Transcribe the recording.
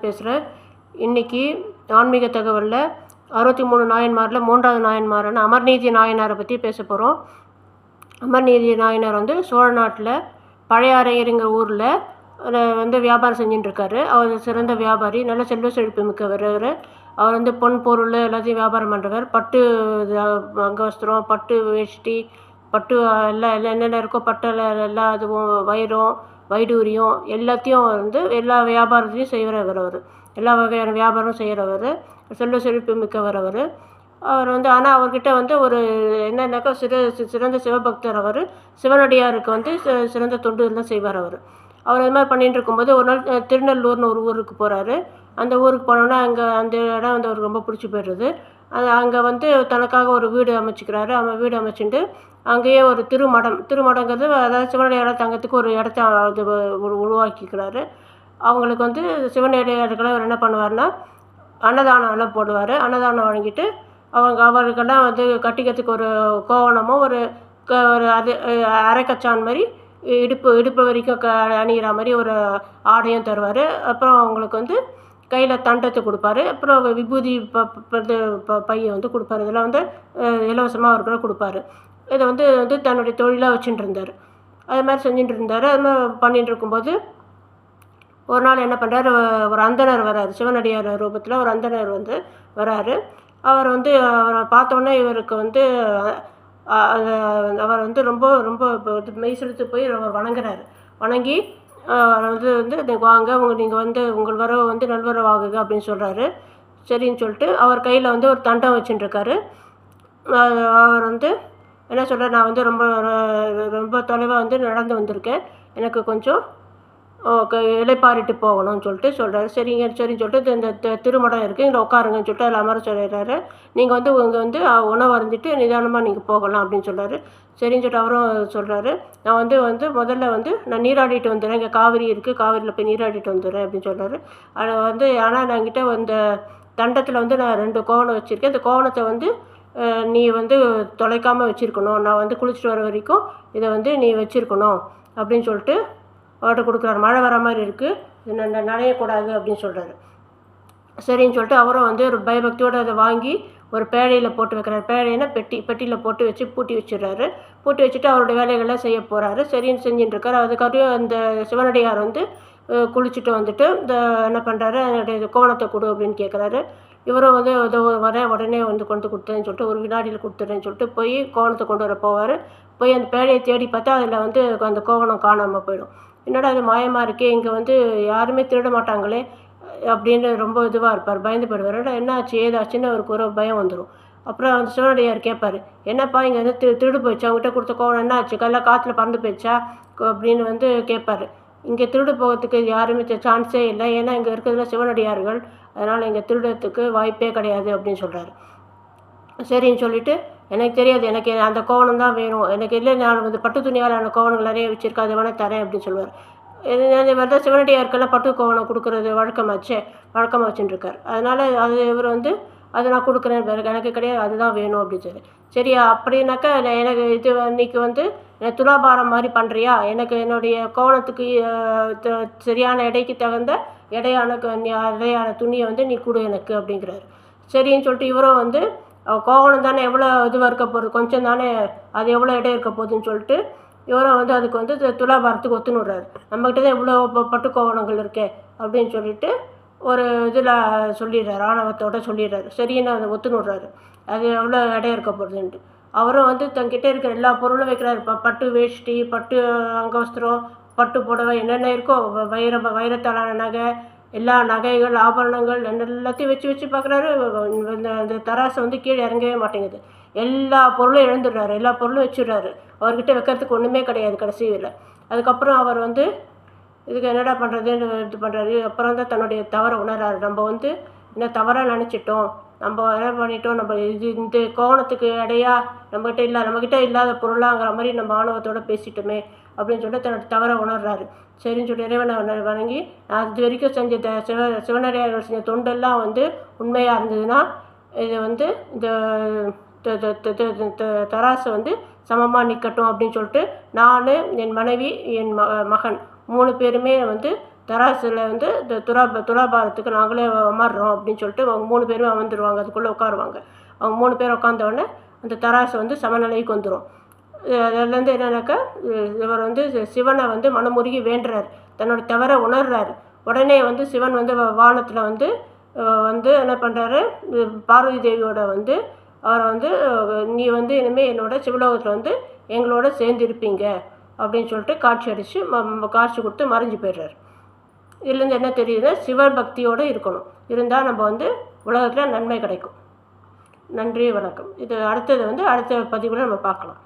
பேசுகிறேன் இன்றைக்கி ஆன்மீக தகவலில் அறுபத்தி மூணு நாயன்மாரில் மூன்றாவது நாயன்மாரான அமர்நீதி நாயனாரை பற்றி பேச போகிறோம் அமர்நீதி நாயனார் வந்து சோழ நாட்டில் பழையாறையருங்கிற ஊரில் வந்து வியாபாரம் செஞ்சுட்டுருக்காரு அவர் சிறந்த வியாபாரி நல்ல செல்வ செழிப்பு மிக்கவர் அவர். அவர் வந்து பொன் பொருள் எல்லாத்தையும் வியாபாரம் பண்ணுறவர் பட்டு இது, அங்கவஸ்திரம் பட்டு வேஷ்டி பட்டு எல்லாம் எல்லாம் என்னென்ன இருக்கோ பட்டில் எல்லா இதுவும் வைரம் வைடூரியம் எல்லாத்தையும் வந்து எல்லா வியாபாரத்தையும் செய்கிறவர் அவர். எல்லா வகையான வியாபாரம் செய்கிறவர். செல்வ செழிப்பு மிக்கவர் அவர். அவர் வந்து ஆனால் அவர்கிட்ட வந்து ஒரு என்னென்னாக்கா சிற சிறந்த சிவபக்தர் அவர். சிவனடியாருக்கு வந்து சிறந்த தொண்டு எல்லாம் செய்வார் அவர். அவர் அது மாதிரி பண்ணிட்டு இருக்கும்போது ஒரு நாள் திருநெல்லூர்னு ஒரு ஊருக்கு போகிறாரு அந்த ஊருக்கு போனோன்னா அங்கே அந்த இடம் வந்து அவருக்கு ரொம்ப பிடிச்சி போயிடுறது. அது அங்கே வந்து தனக்காக ஒரு வீடு அமைச்சிக்கிறாரு. அவன் வீடு அமைச்சுட்டு அங்கேயே ஒரு திருமடம். திருமடங்கிறது அதாவது சிவனடியாரை தங்கத்துக்கு ஒரு இடத்த இது உருவாக்கிக்கிறாரு. அவங்களுக்கு வந்து சிவனடியாருக்கெல்லாம் அவர் என்ன பண்ணுவார்னா அன்னதானம் எல்லாம் போடுவார். அன்னதானம் வழங்கிட்டு அவங்க அவருக்கெல்லாம் வந்து கட்டிக்கிறதுக்கு ஒரு கோவணமோ ஒரு க ஒரு அது அரைக்கச்சான் மாதிரி இடுப்பு இடுப்பு வரைக்கும் க அணிகிற மாதிரி ஒரு ஆடையும் தருவார். அப்புறம் அவங்களுக்கு வந்து கையில் தண்டத்தை கொடுப்பாரு. அப்புறம் விபூதி ப ப- பையை வந்து கொடுப்பாரு. இதெல்லாம் வந்து இலவசமாக அவருக்கு கொடுப்பாரு. இதை வந்து வந்து தன்னுடைய தொழிலாக வச்சுட்டு இருந்தார் அது மாதிரி செஞ்சுட்டு இருந்தார் அது மாதிரி பண்ணிட்டு இருக்கும்போது ஒரு நாள் என்ன பண்ணுறாரு ஒரு அந்தணர் வராரு. சிவனடியார் ரூபத்தில் ஒரு அந்தணர் வந்து வராரு. அவர் வந்து அவரை பார்த்தோன்னே இவருக்கு வந்து அவர் வந்து ரொம்ப ரொம்ப இது மெய் செலுத்து போய் அவர் வணங்குறாரு. வணங்கி அஹ், வந்து வாங்க உங்க நீங்கள் வந்து உங்கள் வரவு வந்து நல்வரவாகுக அப்படின்னு சொல்கிறாரு சரின்னு சொல்லிட்டு அவர் கையில் வந்து ஒரு தண்டம் வச்சுட்டுருக்காரு. அவர் வந்து என்ன சொல்கிறார் நான் வந்து ரொம்ப ரொம்ப தொலைவாக வந்து நடந்து வந்திருக்கேன். எனக்கு கொஞ்சம் ஓகே இலைப்பாரிட்டு போகணும்னு சொல்லிட்டு சொல்கிறாரு சரிங்க சரின்னு சொல்லிட்டு இந்த திருமடம் இருக்குது இங்கே உட்காருங்கன்னு சொல்லிட்டு அதில் அமர சொல்லிடுறாரு. நீங்கள் வந்து இங்கே வந்து உணவு அருந்திட்டு நிதானமாக நீங்கள் போகலாம் அப்படின்னு சொல்கிறாரு சரின்னு சொல்லிட்டு அவரும் சொல்கிறாரு நான் வந்து வந்து முதல்ல வந்து நான் நீராடிட்டு வந்துடுறேன். இங்கே காவிரி இருக்குது காவிரியில் போய் நீராடிட்டு வந்துடுறேன் அப்படின்னு சொல்கிறாரு அதை வந்து ஆனால் நான்கிட்ட இந்த தண்டத்தில் வந்து நான் ரெண்டு கோவணம் வச்சுருக்கேன். இந்த கோவணத்தை வந்து நீ வந்து தொலைக்காமல் வச்சுருக்கணும். நான் வந்து குளிச்சுட்டு வர வரைக்கும் இதை வந்து நீ வச்சுருக்கணும் அப்படின்னு சொல்லிட்டு ஆர்டர் கொடுக்குறாரு. மழை வர மாதிரி இருக்குது நனையக்கூடாது அப்படின்னு சொல்கிறாரு சரின்னு சொல்லிட்டு அவரும் வந்து ஒரு பயபக்தியோடு அதை வாங்கி ஒரு பேழையில் போட்டு வைக்கிறாரு. பேழைன்னா பெட்டி பெட்டியில் போட்டு வச்சு பூட்டி வச்சிடுறாரு. பூட்டி வச்சுட்டு அவருடைய வேலைகளை செய்ய போகிறாரு சரின்னு செஞ்சுட்டு இருக்காரு. அதுக்கப்புறம் அந்த சிவனடியார் வந்து குளிச்சுட்டு வந்துட்டு இந்த என்ன பண்ணுறாரு என்னுடைய கோணத்தை கொடு அப்படின்னு கேட்குறாரு இவரும் வந்து ஏதோ வரேன் உடனே வந்து கொண்டு கொடுத்தேன்னு சொல்லிட்டு ஒரு வினாடியில் கொடுத்துட்றேன்னு சொல்லிட்டு போய் கோணத்தை கொண்டு வர போவார். போய் அந்த பேழையை தேடி பார்த்தா அதில் வந்து அந்த கோவணம் காணாமல் போயிடும். என்னடா அது மாயமாக இருக்கே இங்கே வந்து யாருமே திருட மாட்டாங்களே அப்படின்னு ரொம்ப இதுவாக இருப்பார் பயந்து போயிடுவார். "என்னடா, என்ன ஆச்சு ஏதாச்சுன்னு அவருக்கு ஒரு பயம் வந்துடும் அப்புறம் அந்த சிவனடியார் கேட்பாரு என்னப்பா இங்கே வந்து திரு திருடு போயிடுச்சு? அவங்ககிட்ட கொடுத்த கோவம் என்ன ஆச்சு கல்ல காற்றுல பறந்து போயிடுச்சா? அப்படின்னு வந்து கேட்பாரு. இங்கே திருடு போகிறதுக்கு யாருமே சான்ஸே இல்லை. ஏன்னா இங்கே இருக்கிறதுல சிவனடியார்கள். அதனால் இங்கே திருடுறதுக்கு வாய்ப்பே கிடையாது அப்படின்னு சொல்கிறாரு சரின்னு சொல்லிட்டு எனக்கு தெரியாது எனக்கு அந்த கோவணம் தான் வேணும். எனக்கு இல்லை நான் வந்து பட்டு துணியால் அந்த கோவணங்கள் நிறைய வச்சுருக்கேன் அதை வேணால் தரேன் அப்படின்னு சொல்லுவார். இது இந்த மாதிரி தான் சிவனடியாருக்கெல்லாம் பட்டு கோவணம் கொடுக்குறது வழக்கமாச்சே வழக்கமாக வச்சுட்டுருக்கார். அதனால் அது இவர் வந்து அதை நான் கொடுக்குறேன் பிறகு எனக்கு கிடையாது அதுதான் வேணும் அப்படின்னு சொல்லி. சரியா அப்படின்னாக்கா நான் எனக்கு இது இன்னைக்கு வந்து துலாபாரம் மாதிரி பண்ணுறியா எனக்கு என்னுடைய கோணத்துக்கு த- சரியான எடைக்கு தகுந்த எடையான க- நீ- எடையான துணியை வந்து நீ கொடு எனக்கு அப்படிங்கிறாரு. சரின்னு சொல்லிட்டு இவரும் வந்து கோவணம் தானே எவ்வளோ இதுவாக இருக்க போகுது கொஞ்சம் தானே அது எவ்வளோ இடம் இருக்க போகுதுன்னு சொல்லிட்டு இவரும் வந்து அதுக்கு வந்து துலாபாரத்துக்கு ஒத்துன்னு விடுறாரு. நம்மக்கிட்ட தான் இவ்வளோ பட்டு கோவணங்கள் இருக்கே அப்படின்னு சொல்லிட்டு ஒரு இதில் சொல்லிடுறாரு ஆணவத்தோட சொல்லிடுறாரு. சரின்னு அதை ஒத்துன்னு விடுறாரு. அது எவ்வளோ இடம் இருக்க போகுதுன்ட்டு. அவரும் வந்து தங்கிட்ட இருக்கிற எல்லா பொருளும் வைக்கிறாரு. இப்போ பட்டு வேஷ்டி பட்டு அங்கவஸ்திரம் பட்டு புடவை என்னென்ன இருக்கோ வ- வைர வைரத்தாலான நகை எல்லா நகைகள் ஆபரணங்கள் எல்லாத்தையும் வச்சு வச்சு பார்க்குறாரு. இந்த அந்த தராசை வந்து கீழே இறங்கவே மாட்டேங்குது. எல்லா பொருளும் இழந்துடுறாரு. எல்லா பொருளும் வச்சுடுறாரு. அவர்கிட்ட வைக்கிறதுக்கு ஒன்றுமே கிடையாது கடைசியில் அதுக்கப்புறம் அவர் வந்து இதுக்கு என்னடா பண்ணுறதுன்னு இது பண்ணுறாரு அப்புறம் தான் தன்னுடைய தவறை உணர்றாரு. நம்ம வந்து என்ன தவறாக நினச்சிட்டோம். நம்ம என்ன பண்ணிட்டோம்? நம்ம இது இந்த கோணத்துக்கு இடையா நம்மகிட்ட இல்லை நம்மக்கிட்ட இல்லாத பொருளாங்கிற மாதிரி நம்ம ஆணவத்தோடு பேசிட்டோமே. அப்படின்னு சொல்லிட்டு தன்னோட தவறை உணர்றாரு. சரின்னு சொல்லி இறைவனை வணங்கி நான் இது வரைக்கும் செஞ்ச த- சிவ சிவனடியார்கள் செஞ்ச தொண்டெல்லாம் வந்து உண்மையாக இருந்ததுன்னா இது வந்து இந்த த- தராசு வந்து சமமாக நிற்கட்டும் அப்படின்னு சொல்லிட்டு நான் என் மனைவி என் ம மகன் மூணு பேருமே வந்து தராசில் வந்து இந்த துலா துலாபாரத்துக்கு நாங்களே அமர்றோம் அப்படின்னு சொல்லிட்டு அவங்க மூணு பேரும் அமர்ந்துருவாங்க. அதுக்குள்ளே உட்காருவாங்க. அவங்க மூணு பேர் உட்காந்தோடனே அந்த தராசு வந்து சமநிலைக்கு வந்துடும் அதுலேருந்து என்னன்னாக்கா இவர் வந்து சிவனை வந்து மனமுருகி வேண்டுறார். தன்னோட தவற உணர்றார். உடனே வந்து சிவன் வந்து வானத்தில் வந்து வந்து என்ன பண்ணுறாரு பார்வதி தேவியோட வந்து அவரை வந்து நீ வந்து இனிமேல் என்னோட சிவலோகத்தில் வந்து எங்களோட சேர்ந்து இருப்பீங்க அப்படின்னு சொல்லிட்டு காட்சி அடித்து ம காட்சி கொடுத்து மறைஞ்சு போயிடுறாரு. இதுலேருந்து என்ன தெரியுதுன்னா சிவபக்தியோடு இருக்கணும். இருந்தால் நம்ம வந்து உலகத்தில் நன்மை கிடைக்கும். நன்றி வணக்கம். இது அடுத்தது வந்து அடுத்த பதிவில் நம்ம பார்க்கலாம்.